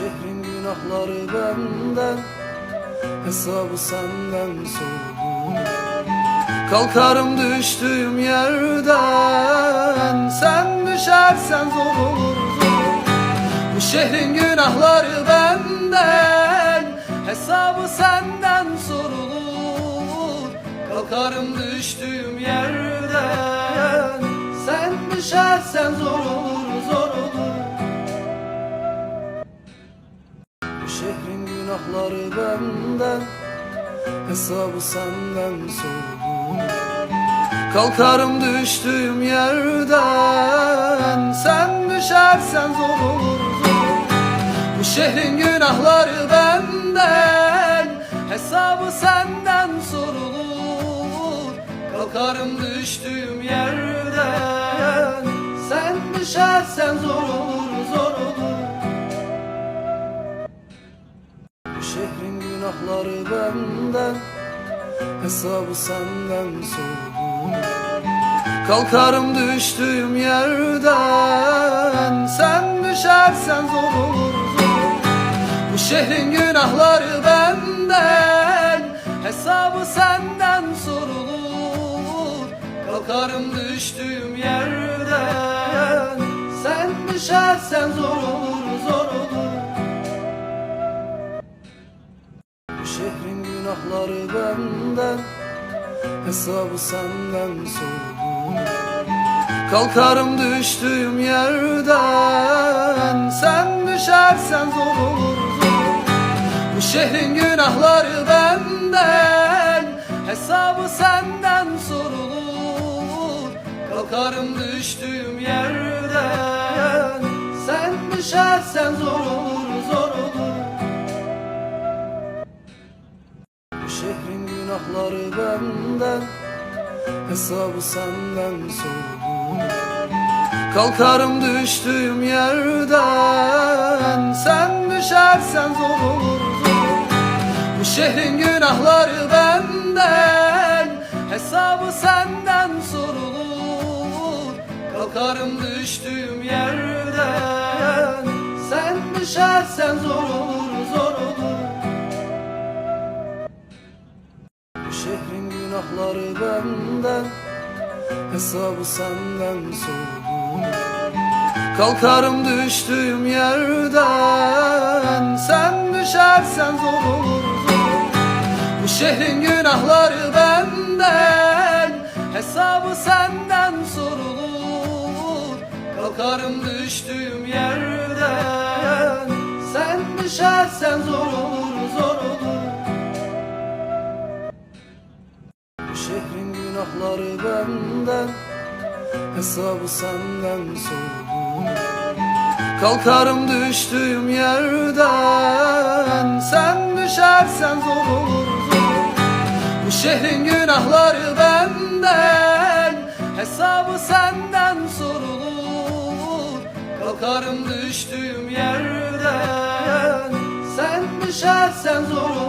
şehrin günahları benden Hesabı senden sorulur Kalkarım düştüğüm yerden Sen düşersen zor olur zor Bu şehrin günahları benden Hesabı senden sorulur. Kalkarım düştüğüm yerden Sen düşersen zor olur günahları benden Hesabı senden sorulur Kalkarım düştüğüm yerden Sen düşersen zor olur. Bu şehrin günahları benden Hesabı senden sorulur. Kalkarım düştüğüm yerden Sen düşersen zor olur şehrin günahları benden Hesabı senden sorulur Kalkarım düştüğüm yerden Sen düşersen zor olur. Bu şehrin günahları benden Hesabı senden sorulur. Kalkarım düştüğüm yerden Sen düşersen zor olur günahları benden Hesabı senden sorulur Kalkarım düştüğüm yerden Sen düşersen zor olur. Zor Bu şehrin günahları benden Hesabı senden sorulur. Kalkarım düştüğüm yerden şehrin günahları benden Hesabı senden sorulur. Kalkarım düştüğüm yerden Sen düşersen zor olur Bu şehrin günahları benden Hesabı senden sorulur. Kalkarım düştüğüm yerden Sen düşersen zor olur günahları benden Hesabı senden sorulur Kalkarım düştüğüm yerden Sen düşersen zor olur zor Bu şehrin günahları benden Hesabı senden sorulur. Kalkarım düştüğüm yerden Sen düşersen zor olur zor olur şehrin günahları benden Hesabı senden sorulur Kalkarım düştüğüm yerden Sen düşersen zor olur. Zor Bu şehrin günahları benden Hesabı senden sorulur. Kalkarım düştüğüm yerden Sen düşersen zor olur